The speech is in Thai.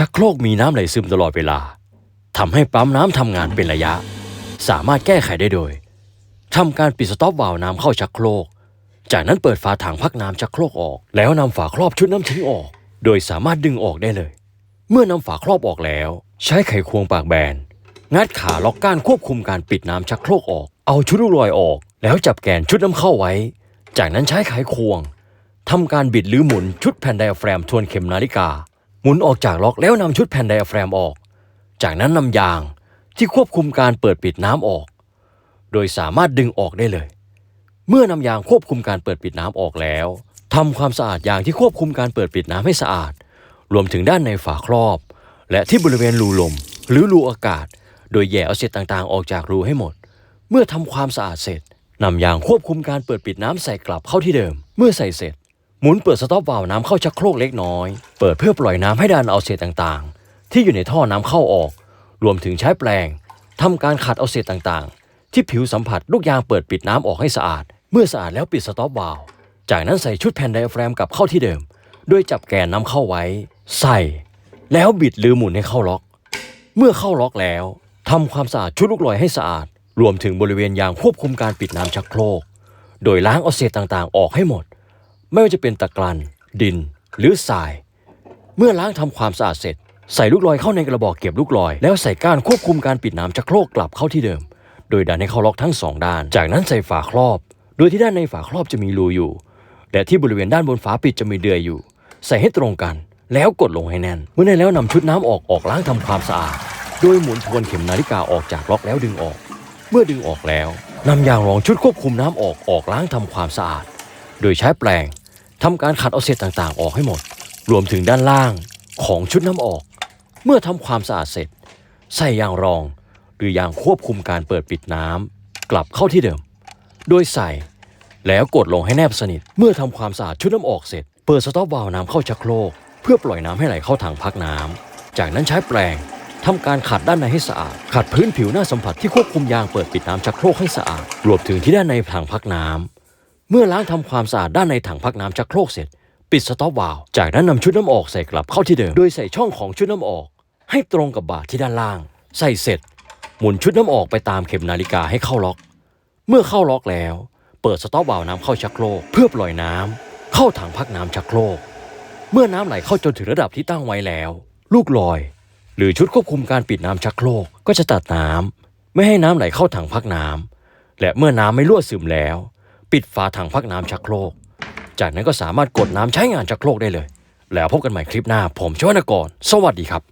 ชักโครกมีน้ำไหลซึมตลอดเวลาทำให้ปั๊มน้ำทำงานเป็นระยะ สามารถแก้ไขได้โดยทำการปิดสต็อปวาล์วน้ำเข้าชักโครก จากนั้นเปิดฝาถังพักน้ำชักโครกออก แล้วนำฝาครอบชุดน้ำทิ้งออก โดยสามารถดึงออกได้เลย เมื่อนำฝาครอบออกแล้ว ใช้ไขควงปากแบน งัดขาล็อกก้านควบคุมการปิดน้ำชักโครกออก เอาชุดลูกลอยออก แล้วจับแกนชุดน้ำเข้าไว้ จากนั้นใช้ไขควงทำการบิดหรือหมุนชุดแผ่นไดอะแฟรมทวนเข็มนาฬิกา หมุนออกจากล็อกแล้วนำชุดแผ่นไดอะแฟรมออก จากนั้นนำยางที่ควบคุมการเปิดปิดน้ำออก โดยสามารถดึงออกได้เลย เมื่อนำยางควบคุมการเปิดปิดน้ำออกแล้วทำความสะอาดยางที่ควบคุมการเปิดปิดน้ำให้สะอาด รวมถึงด้านในฝาครอบ และที่บริเวณรูลม หรือรูอากาศ โดยแย่เอาเศษต่างๆ ออกจากรูให้หมด เมื่อทำความสะอาดเสร็จนำยางควบคุมการเปิดปิดน้ำใส่กลับเข้าที่เดิม เมื่อใส่เสร็จ หมุนเปิดสต็อปวาล์วน้ำเข้าชักโครกเล็กน้อย เปิดเพื่อปล่อยน้ำให้ดันเอาเศษต่างๆ ที่อยู่ในท่อน้ำเข้าออก รวมถึงใช้แปรงทำการขัดเอาเศษต่างๆ ที่ผิวสัมผัสลูกยางเปิดปิดน้ำออกให้สะอาด เมื่อสะอาดแล้วปิดสต็อปวาล์วจากนั้นใส่ชุดแผ่นไดอะแฟรมกลับเข้าที่เดิมโดยจับแกนน้ำเข้าไว้ ใส่ แล้วบิดหรือหมุนให้เข้าล็อก เมื่อเข้าล็อกแล้วทำความสะอาดชุดลูกลอยให้สะอาด รวมถึงบริเวณยางควบคุมการปิดน้ำชักโครก โดยล้างเอาเศษต่างๆ ออกให้หมด ไม่ว่าจะเป็นตะกรัน ดิน หรือทราย เมื่อล้างทำความสะอาดเสร็จ ใส่ลูกลอยเข้าในกระบอกเก็บลูกลอย แล้วใส่ก้านควบคุมการปิดน้ำชักโครกกลับเข้าที่เดิม โดยดันให้เข้าล็อกทั้งสองด้าน จากนั้นใส่ฝาครอบ โดยที่ด้านในฝาครอบจะมีรูอยู่ และที่บริเวณด้านบนฝาปิดจะมีเดือยอยู่ ใส่ให้ตรงกัน แล้วกดลงให้แน่น เมื่อได้แล้วนำชุดน้ำออกออกล้างทำความสะอาด โดยหมุนทวนเข็มนาฬิกาออกจากล็อกแล้วดึงออก เมื่อดึงออกแล้วนำยางรองชุดควบคุมน้ำออกออกล้างทำความสะอาด โดยใช้แปรงทำการขัดเอาเศษต่างๆ ออกให้หมด รวมถึงด้านล่างของชุดน้ำออก เมื่อทำความสะอาดเสร็จ ใส่ยางรอง หรือยางควบคุมการเปิดปิดน้ำกลับเข้าที่เดิม โดยใส่แล้วกดลงให้แนบสนิท เมื่อทำความสะอาดชุดน้ำออกเสร็จ เปิดสต็อปวาล์วน้ำเข้าชักโครก เพื่อปล่อยน้ำให้ไหลเข้าถังพักน้ำจากนั้นใช้แปรงทำการขัดด้านในให้สะอาด ขัดพื้นผิวหน้าสัมผัสที่ควบคุมยางเปิดปิดน้ำชักโครกให้สะอาด รวมถึงที่ด้านในถังพักน้ำ เมื่อล้างทำความสะอาดด้านในถังพักน้ำชักโครกเสร็จ ปิดสต็อปวาล์วจากนั้นนำชุดน้ำออกใส่กลับเข้าที่เดิม โดยใส่ช่องของชุดน้ำออก ให้ตรงกับบาทที่ด้านล่าง ใส่เสร็จ หมุนชุดน้ำออกไปตามเข็มนาฬิกาให้เข้าล็อก เมื่อเข้าล็อกแล้ว เปิดสต็อปวาล์วน้ำเข้าชักโครกเพื่อปล่อยน้ำเข้าถังพักน้ำชักโครก เมื่อน้ำไหลเข้าจนถึงระดับที่ตั้งไว้แล้ว ลูกลอย หรือชุดควบคุมการปิดน้ำชักโครกก็จะตัดน้ำไม่ให้น้ำไหลเข้าถังพักน้ำและเมื่อน้ำไม่รั่วซึมแล้ว ปิดฝาถังพักน้ำชักโครก จากนั้นก็สามารถกดน้ำใช้งานชักโครกได้เลย แล้วพบกันใหม่คลิปหน้า ผมชวนกร สวัสดีครับ